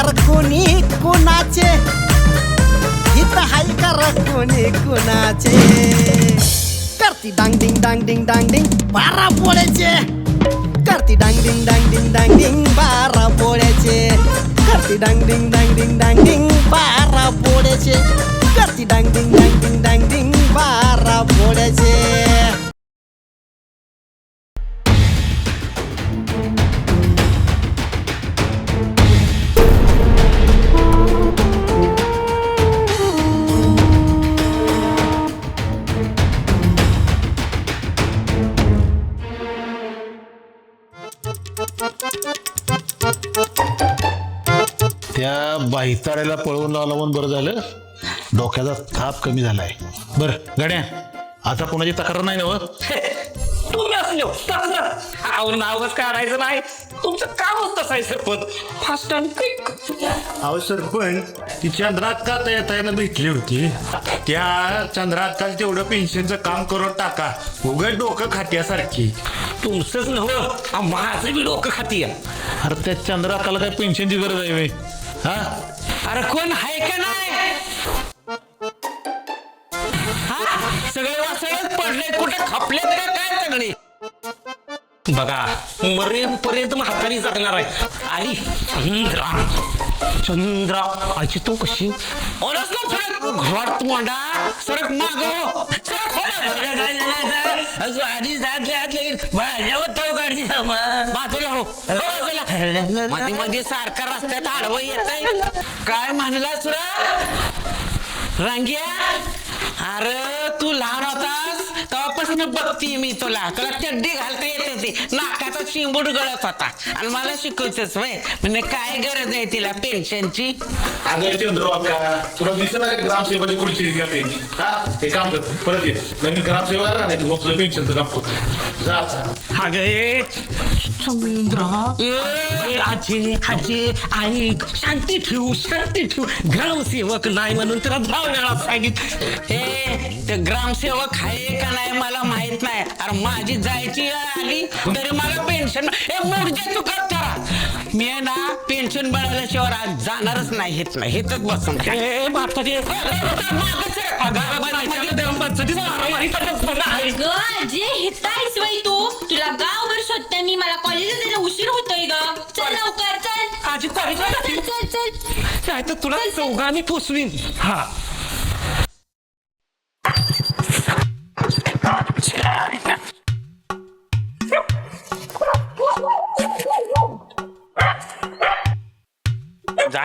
कर ऐकार कोणी कोणाचे हाय कर कोणी कोणाचे करती डांग डिंग डांग डिंग डांग डिंग बारा पोळ्याचे करती डांग डिंग डांग डिंग डांग डिंग बारा पोळ्याचे करती डांग डिंग डांग डिंग डांग डिंग बारा पोळ्याचे करती डांग डिंग डांग डिंग डांग डिंग बारा पोळ्याचे त्या बाहिताड्याला पळवून लावला म्हणून बरं झालं. डोक्याचा थाप कमी झालाय. बरं गड्या आता कोणाची तक्रार नाही ना हो? तुम्ही असले अहो नावच काढायचं नाही. तुमचं तसं आहे सरपंच. फास्ट अँड क्विक अहो सरपंच ती चंद्रात का येता येणं भेटली होती? त्या चंद्रात काल तेवढं पेन्शनचं काम करून टाका. उघड डोकं खात्यासारखी. तुमचंच नव्ह माझं बी डोकं खाती अरे त्या चंद्राकाला काय पेन्शनची गरज आहे वे? हा. अरे कोण आहे का नाही? हा? सगळे वासळत पडले कुठे खपले का काय सगळे? बघा मरेपर्यंत म्हातारी जगणार आहे. आणि चंद्रा चंद्रा आजी तू कशी? ओळख ना सरक घरात तोंडा सरक मागो हो. आधी जात माझ्यावर तो हो. गाडी बाजूला हो. हो. मध्ये मध्ये सारखा रस्त्यात आडवं येत काय म्हणला तुला रांग्या? अरे तू लहान होतास तेव्हापासून बघती मी तुला. तुला चड्डी घालता येत होती नाकाचा शिंबूड गळत होता. आणि मला शिकवतेस वय म्हणजे काय गरज आहे तिला पेन्शनची? अगं चंद्रबाबा तुला दिसत नाही ग्रामसेवकाची खुर्ची घेते हा? ते काम कर. परत ये. नवीन ग्रामसेवक राहणार तुझं पेन्शनचं काम करतो जा जा. अगे ए, आजी आजी आई शांती ठेवू शांती ठेवू. ग्रामसेवक नाही म्हणून तुला धाव वेळा सांगित हे ते ग्रामसेवक आहे का नाही मला माहीत नाही अरे माझी जायची वेळ आली तरी मला पेन्शन हे तू कर करा मी आहे ना पेन्शन मिळाल्याशिवाय आज जाणारच नाही हेच नाही हेच बसून हे तू तुला गावभर शोधते मी मला कॉलेजला जायला उशीर होतोय ग चल लवकर चल आजी कॉलेजला चल. चल चल काय तर तुला चौघांनी पोचवीन हा जा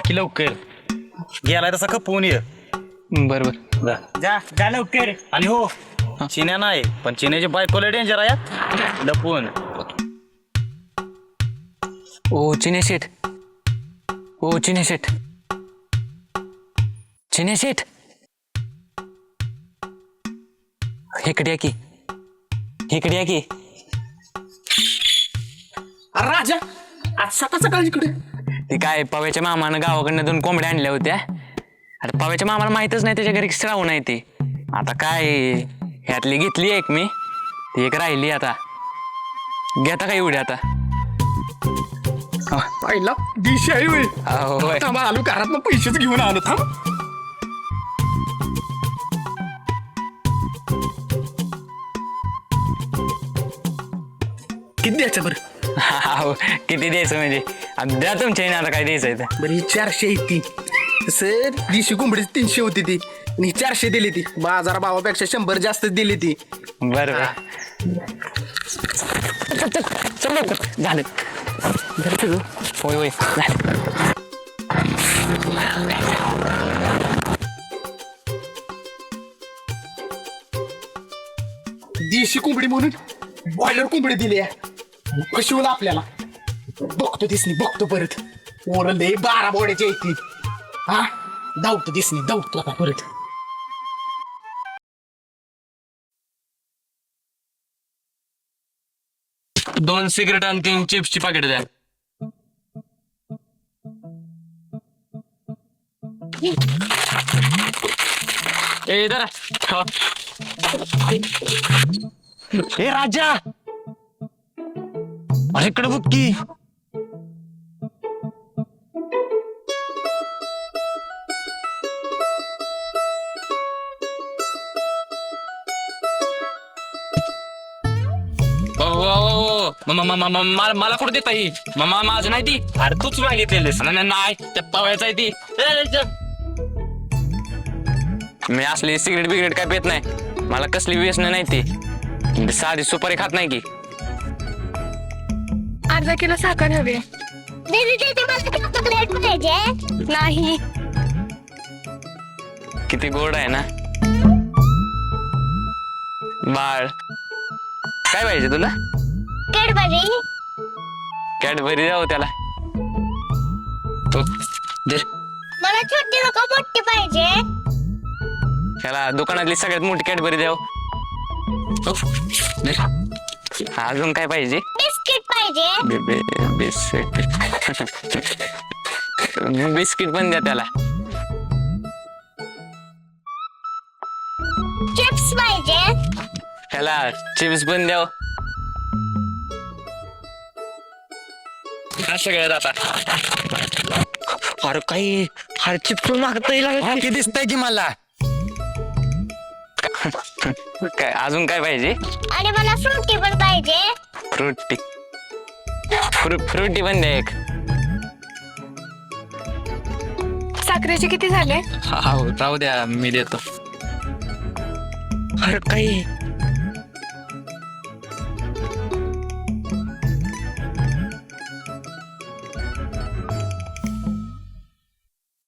की लवकर. गेलाय तसा खपवून ये. बरोबर. जा. जा लवकर. आणि हो चिन्या नाही पण चिन्याची बायकोला डेंजर आहे लपवून ओ चिने शेठ. ओ चिने शेठ. चिने शेठ. इकडे या की. इकडे या की. राजा आज सकाळ सकाळ इकडे. ते काय पव्याच्या मामानं गावाकडनं दोन कोंबड्या आणल्या होत्या. आता पव्याच्या मामाला माहितच नाही त्याच्या घरी श्रावण आहे ते. आता काय ह्यातली घेतली एक मी. ती एक राहिली आता. घेता का एवढी आता? पहिला दिशा आहे होय. अहो, होय. थांबा आलो घरात पैसेच घेऊन आलो थांब. किती द्यायचं बरं? अहो, किती द्यायचं म्हणजे? आता द्या तुमच्या हिने आता काय द्यायचं आहे. बरं ही चारशे आहे ती. तसं दिशी कोंबडीची तीनशे होती ती. आणि ही चारशे दिली ती. बाजारा भावापेक्षा शंभर जास्त दिली ती. बरं बरं. चल चल चल लवकर. झालं. झालं सगळं? होय होय. झालं. देशी कोंबडी म्हणून बॉयलर कोंबडी दिली आहे. कशी होईल आपल्याला? बघतो दिसनी बघतो परत. ओरल बारा बोड्याची आहे ती. हा? धावतो दिसनी धावतो आता परत. दोन सिगरेट आणि तीन चिप्सची पाकिट द्या. ए जरा. ए राजा! अरे इकडे बघ की. हो, हो, हो, मला मला कुठं देता येईल मग माझं नाही ती. अरे तूच मागितलेलीस नाही, नाही, त्या आहे ती. मी असली सिगरेट बिगरेट काय पेत नाही. मला कसली व्यसन नाही ती. साधी सुपारी खात नाही की. अर्धा किलो साखर हवी. दीदी दीदी मला चॉकलेट पाहिजे. नाही. किती गोड आहे ना. बाळ. काय पाहिजे तुला? कॅडबरी. कॅडबरी जाऊ त्याला. तो दे. मला छोटी नको मोठी पाहिजे. त्याला दुकानातली सगळ्यात मोठी कॅडबरी द्याव अजून काय पाहिजे? बिस्किट पाहिजे. बि- बि- बिस्किट. बिस्किट पण द्या त्याला. चिप्स पाहिजे. त्याला चिप्स पण द्याव सगळ्यात आता. अरे काही अरे चिप्स मागता येईल. दिसतंय की मला? काय अजून काय पाहिजे? आणि मला फ्रुटी पण पाहिजे. फ्रुटी. फ्रु फ्रुटी पण द्या एक. साखरेचे किती झाले? हो राहू द्या मी देतो. अरे काही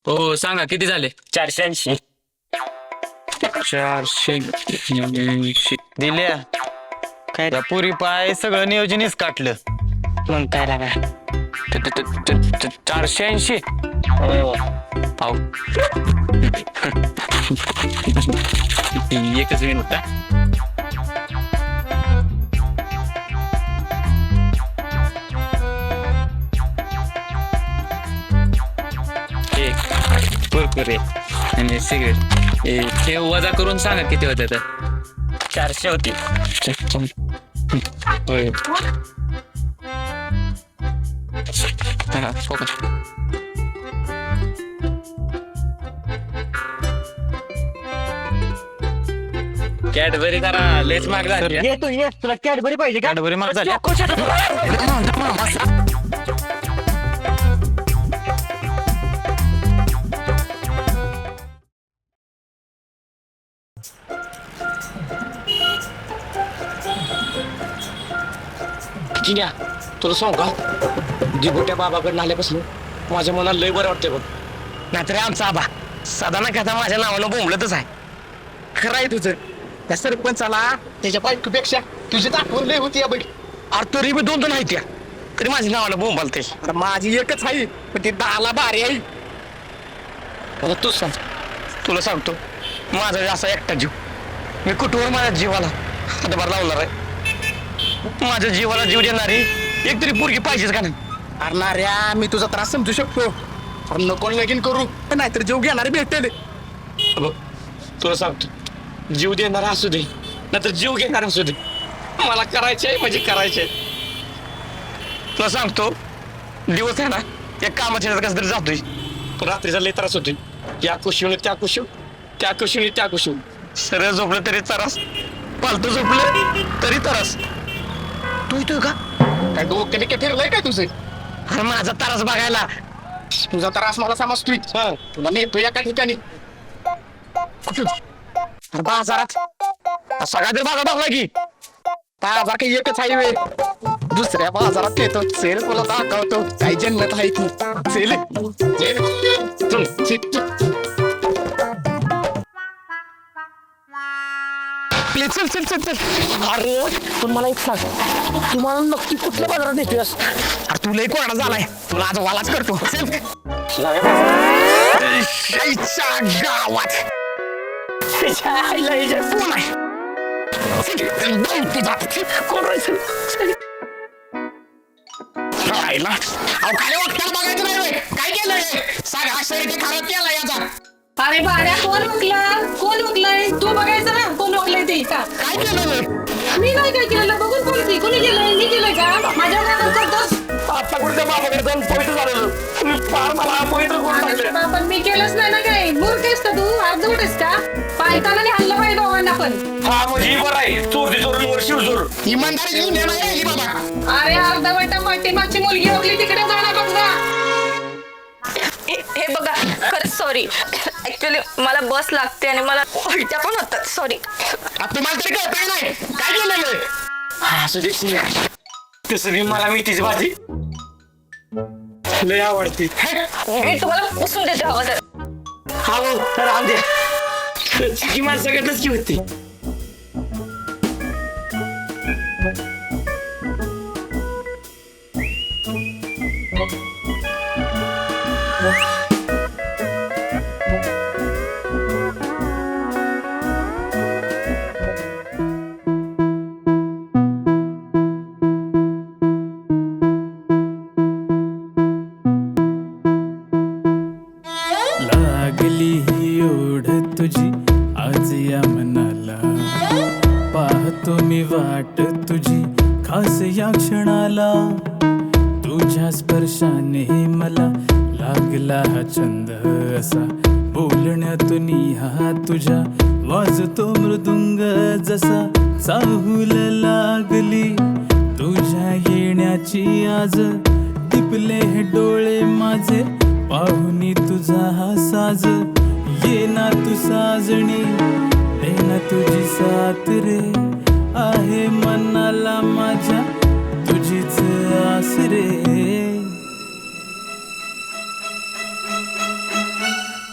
हो सांगा किती झाले? चारशे ऐंशी. चारशे. दिल्या. काय? पुरी पाय सगळं नियोजनच काटलं. मग काय लागा? त- त- त- त- त- चारशे ऐंशी. पाव. एकच मिनिट हा. एक. कुरकुरे आणि सिगरेट. ए, हे वजा करून सांगा किती होते तर चारशे होती. होय. हा. कॅडबरी जरा लेच माग झाली हा. ये तू ये. तुला कॅडबरी पाहिजे का? कॅडबरी माग झाली. घ्या. तुला सांगू का? दिगोट्या बाबाकडून आल्यापासून माझ्या मनाला लय बरं वाटतंय बघ. नाहीतर आमचा आबा सदा ना कथा माझ्या नावानं बोंबलतच आहे. खरं आहे तुझं. त्या सरपंचाला त्याच्या बायकोपेक्षा तुझी दाखवून लय होती या बघ अरे तरी मी दोन दोन आहेत त्या. तरी माझ्या नावानं बोंबलते अरे माझी एकच आहे पण ती दहाला भारी आहे. मला तूच सांग. तुला सांगतो माझा असा एकटा जीव. मी कुठवर माझ्या जीवाला हातभार लावणार आहे? माझ्या जीवाला जीव देणारी एक तरी पोरगी पाहिजेच का नाही? अरे नाऱ्या मी तुझा त्रास समजू शकतो. अरे नको लगीन करू. नाहीतर जीव घेणारे बघ तुला सांगतो जीव देणारा असू दे नाहीतर जीव घेणारा असू दे. मला करायचे म्हणजे करायचे तुला सांगतो दिवस आहे ना या कामाच्या ह्याच्यात कसं तरी जातोय. रात्रीचा लय त्रास होतोय या कुशीवर त्या कुशीव त्या कुशीव त्या कुशीव सरळ झोपलं तरी त्रास पालतू झोपलं तरी त्रास. तू येतोय का? काय डोक्याने काय फिरलंय काय तुझं? अरे माझा त्रास बघायला. तुझा त्रास मला समजतोय. तुला नेतो एका ठिकाणी. कुठं अरे बाजारात. अरे सगळ्या तरी बाजार बघला की. बाजार काही एकच आहे वे दुसऱ्या बाजारात येतो. सेल तुला दाखवतो. काय जन्नत आहे ती सेल सेल. चल, चल, चल. चल चल. अरे पण मला एक सांग. तुम्हाला नक्की कुठल्या बाजारात नेतोयस अरे तू लय कोणा झालाय. तुला आज वालाच करतो. चल. गावात. कोण आहे? चल, चल. आईला अहो काय वाटतं बघायचं नाही. काय केलंय? सांग शरीर खराब केला याचा. अरे भाड्या कोण उकला कोण उकलाय तू बघायचं ना कोण उकलाय ते? का? काय केलं? मी नाही काय केलं? बघून बोलते कोणी केलंय? मी केलंय का? माझ्या नावावर करतो आता कुठे बाबाकडे जाऊन पवित्र झालेलं? तुम्ही फार मला पवित्र करून टाकले पण मी केलंच नाही ना काय? मूर्ख आहेस का तू? अर्धवट आहेस का? पायताना हाणलं पाहिजे दोघांना पण. हा म्हणजे ही बरं आहे. चोरती चोरून वर शिवजोर इमानदारी घेऊन येणार बाबा. अरे अर्धवट पाठीमागची मुलगी ओकली तिकडे जाणार बघ हे हे बघा खरंच सॉरी ऍक्च्युली मला बस लागते आणि मला उलट्या पण होतात सॉरी तुम्हाला तरी नाही? काय केलेलं हा असू दे. तसं मी मला मेथीची भाजी लय आवडते. मी तुम्हाला पुसून देते हवं तर हा हो राहू द्या ही माणसाकडनंच की होती. खास या क्षणाला तुझ्या स्पर्शाने मला लागला हा छंद असा. बोलण्यातून हा तुझ्या वाजतो मृदुंग जसा. चाहूल लागली तुझ्या येण्याची आज. टिपले हे डोळे माझे पाहुनी तुझा हा साज. ये ना तू साजणी दे ना तुझी साथ रे. आहे मनाला माझ्या तुझीच आसरे.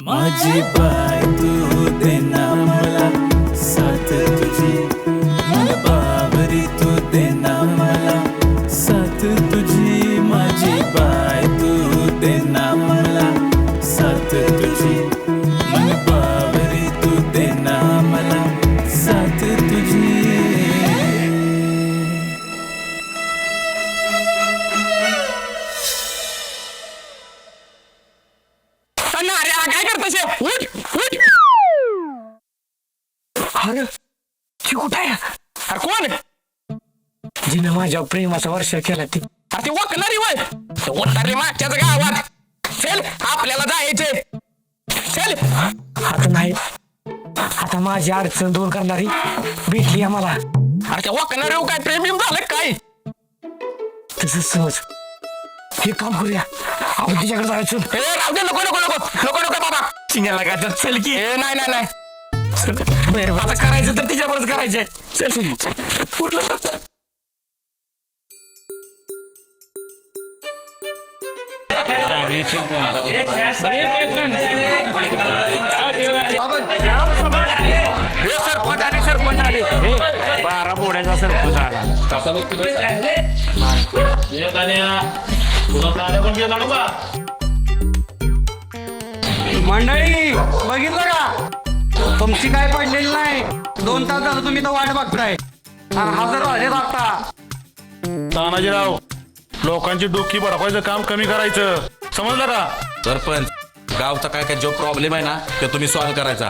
माझी बाय तू अरे ती कुठं आहे? अरे कोण जिने माझ्या प्रेमाचा वर्ष केला ती अरे ती वकणारी वय! उतारली मागच्याच गावात. चल आपल्याला जायचे चल. आता नाही. आता माझी अडचण दूर करणारी भेटली आम्हाला. अरे त्या वकणारी काय प्रेमी झालं काय? तसं सहज. हे काम करूया. आपण तिच्याकडे जायचं. ए राहू दे नको नको नको नको नको बाबा. चिन्याला काय तर चल की. ए नाही नाही नाही. चल. बरं आता करायचं तर तिच्याबरोबर करायचंय चल कुठलं हे सरपंच आले सरपंच आले. बारा बोड्याचा सरपंच आला. मंडळी बघितलं का? तुमची काय पडलेली नाही. दोन तास झालं तुम्ही तर वाट बघताय. आणि हजर झाले आता. तानाजीराव लोकांची डोकी बडकवायचं काम कमी करायचं. समजलं का? सरपंच गावचा काय काय जो प्रॉब्लेम आहे ना ते तुम्ही सॉल्व्ह करायचा.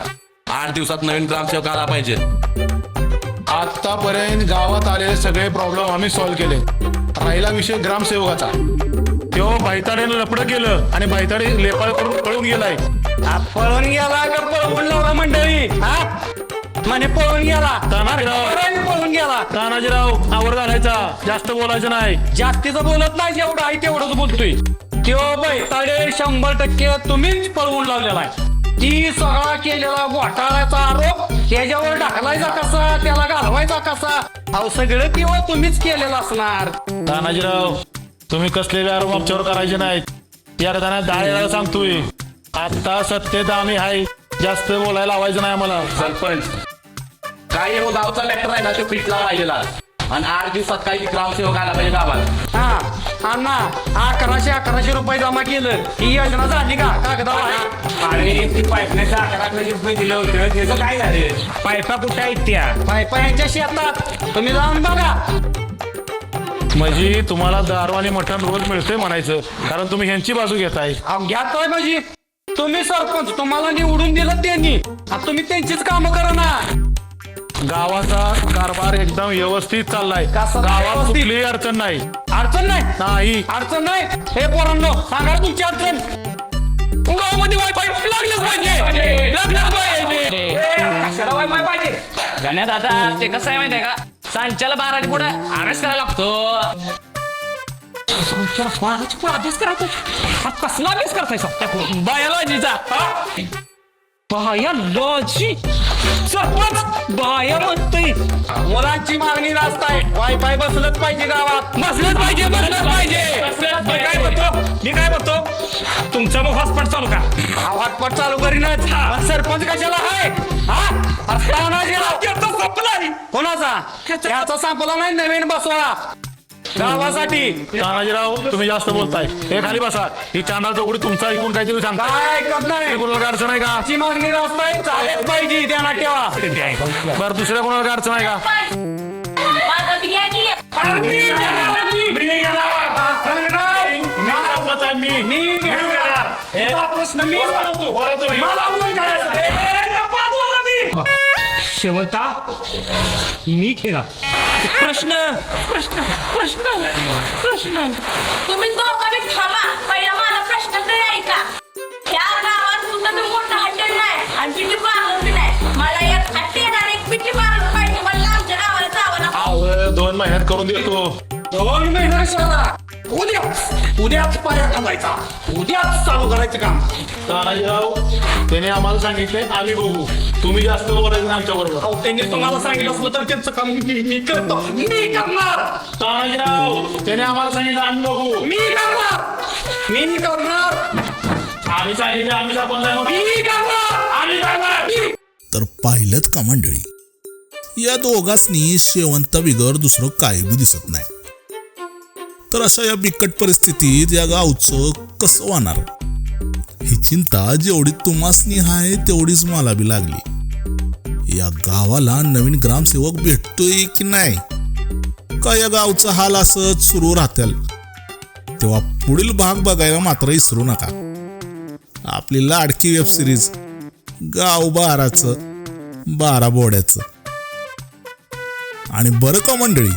आठ दिवसात नवीन ग्रामसेवक आला पाहिजे. आतापर्यंत गावात आलेले सगळे प्रॉब्लेम आम्ही सॉल्व्ह केले. राहिला विषय ग्रामसेवकाचा. तो भाईताडीने लपडं केलं आणि भाईताडी लेपाळ करून पळून गेलाय. पळून गेला का पळवून लावला मंडळी. हा? म्हणे पळून गेला. तानाजीराव पळून गेला. तानाजीराव आवर घालायचा. जास्त बोलायचं नाही. जास्तीचं बोलत नाही जेवढं आहे तेवढंच बोलतोय. त्यो बैताडे शंभर टक्के तुम्हीच पळवून लावलेला आहे. ती सगळा केलेला घोटाळ्याचा आरोप त्याच्यावर ढकलायचा कसा त्याला घालवायचा कसा? अहो सगळं किंवा तुम्हीच केलेलं असणार. तानाजीराव तुम्ही कसले आरोप आमच्यावर करायचे नाहीत. या अर्थाने डाळेला सांगतोय. आता सत्तेत आम्ही आहे जास्त बोलायला लावायचं नाही आम्हाला. सरपंच काय हो गावचा लेटर आहे ना तो पिटला राहिलेला आणि आठ दिवसात काही ग्रामसेवक आला पाहिजे गावात हा अण्णा अकराशे अकराशे रुपये जमा केलं. ही योजना झाली का? कागदावर अरे ती पाईपण्याच्या अकरा रुपये दिलं होतं. त्याचं काय झालं? पायपा कुठे आहेत त्या? पायपा यांच्या शेतात. तुम्ही जाऊन बघा. म्हणजे तुम्हाला दारू आणि मटण रोज मिळतंय म्हणायचं. कारण तुम्ही ह्यांची बाजू घेताय. अहो, घ्या काय म्हणजे तुम्ही सरपंच तुम्हाला निवडून दिलं त्यांनी. आता तुम्ही त्यांचीच कामं करा ना गावाचा कारभार एकदम व्यवस्थित चाललाय. कसा गावात व्यवस्थित? कुठलीही अडचण नाही. अडचण नाही? नाही. अडचण नाही? हे पोरांनो सांगा तुमची अडचण. गावामध्ये वायफाय लागलंच पाहिजे. लागलंच पाहिजे. आता ते कसं आहे माहितीये का? सांच्याला बाराच्या पुढे अभ्यास करायला लागतो. अभ्यास करायचा हा कसला अभ्यास करताय बायोलॉजीचा बायोलॉजी सरपंच बाया म्हणतोय मुलांची मागणी रास्त आहे वायफाय बसलंच पाहिजे गावात बसलंच पाहिजे बसलंच पाहिजे मी काय म्हणतो मी काय म्हणतो तुमचं मग हॉटस्पॉट चालू का हा हॉटस्पॉट चालू करीनच सरपंच कशाला आहे हा संपला. कोणाचा त्याचा संपला नाही नवीन बसवा गावासाठी तानाजीराव तुम्ही जास्त बोलताय हे खाली बसा ही चांदा चौकडी तुमचा ऐकून काहीतरी सांगता काय ऐकत नाही कोणाला अडचण आहे का ची मागणी रास्त आहे चालेच पाहिजे ध्यानात ठेवा बरं दुसऱ्या कोणाला अडचण आहे का माझा बिर्याणी शेवंता मी खेळा प्रश्न प्रश्न प्रश्न प्रश्न. तुम्ही दोघांनी थांबा. पहिला माझा प्रश्न तरी ऐका. या गावात मोठं हॉटेल नाही आणि पिठी पार्लर बी नाही. मला एक हॉटेल आणि एक पिठी पार्लर पाहिजे. मला आमच्या गावाला जावं दोन महिन्यात करून देतो. दोन महिना शाळा उद्या उद्याच पाया घालायचा उद्याच चालू करायचं काम. तानाजीराव त्याने आम्हाला सांगितले आम्ही बघू. तुम्ही जास्त बोलायचं आमच्या बरोबर. अहो, त्यांनी तुम्हाला सांगितलं असलं तर त्यांचं काम मी मी करतो. मी करणार. तानाजीराव त्याने आम्हाला सांगितलं आम्ही बघू. मी करणार. मी करणार. आम्ही सांगितले आम्ही आपण. मी करणार. आम्ही करणार. मी. तर पाहिलंच का मंडळी या दोघांनी शेवंता बिगर दुसरं काय बी दिसत नाही. तर अशा या बिकट परिस्थितीत या गावचं कसं वाहणार? ही चिंता जेवढी तुम्हासनी आहे तेवढीच मला बी लागली. या गावाला नवीन ग्रामसेवक भेटतोय की नाही? का या गावचा हाल असंच सुरू राहतील तेव्हा पुढील भाग बघायला मात्र विसरू नका. आपली लाडकी वेब सिरीज गाव बाराचं बारा बोड्याचं. आणि बरं का मंडळी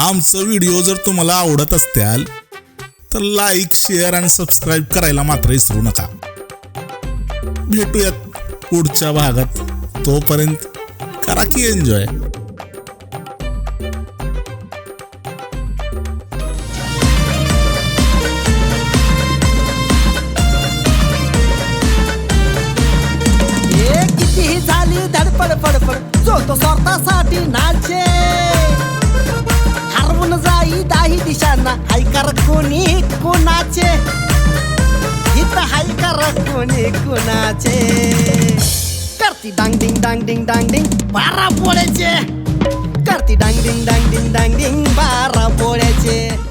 आमचं व्हिडिओ जर तुम्हाला आवडत असत्याल तर लाईक शेअर आणि सबस्क्राईब करायला मात्र विसरू नका. भेटूयात पुढच्या भागात. तोपर्यंत करा की एन्जॉय झाली धडपड फडफड. जो तो स्वार्थासाठी नाचे घेऊन जाई दाही दिशांना. ऐकार कोणी कोणाचे? हित हायकार कोणी कोणाचे? करती डांग डिंग डांग डिंग डांग डिंग बारा पोळ्याचे. करती डांग डिंग डांग डिंग डांग डिंग बारा पोळ्याचे.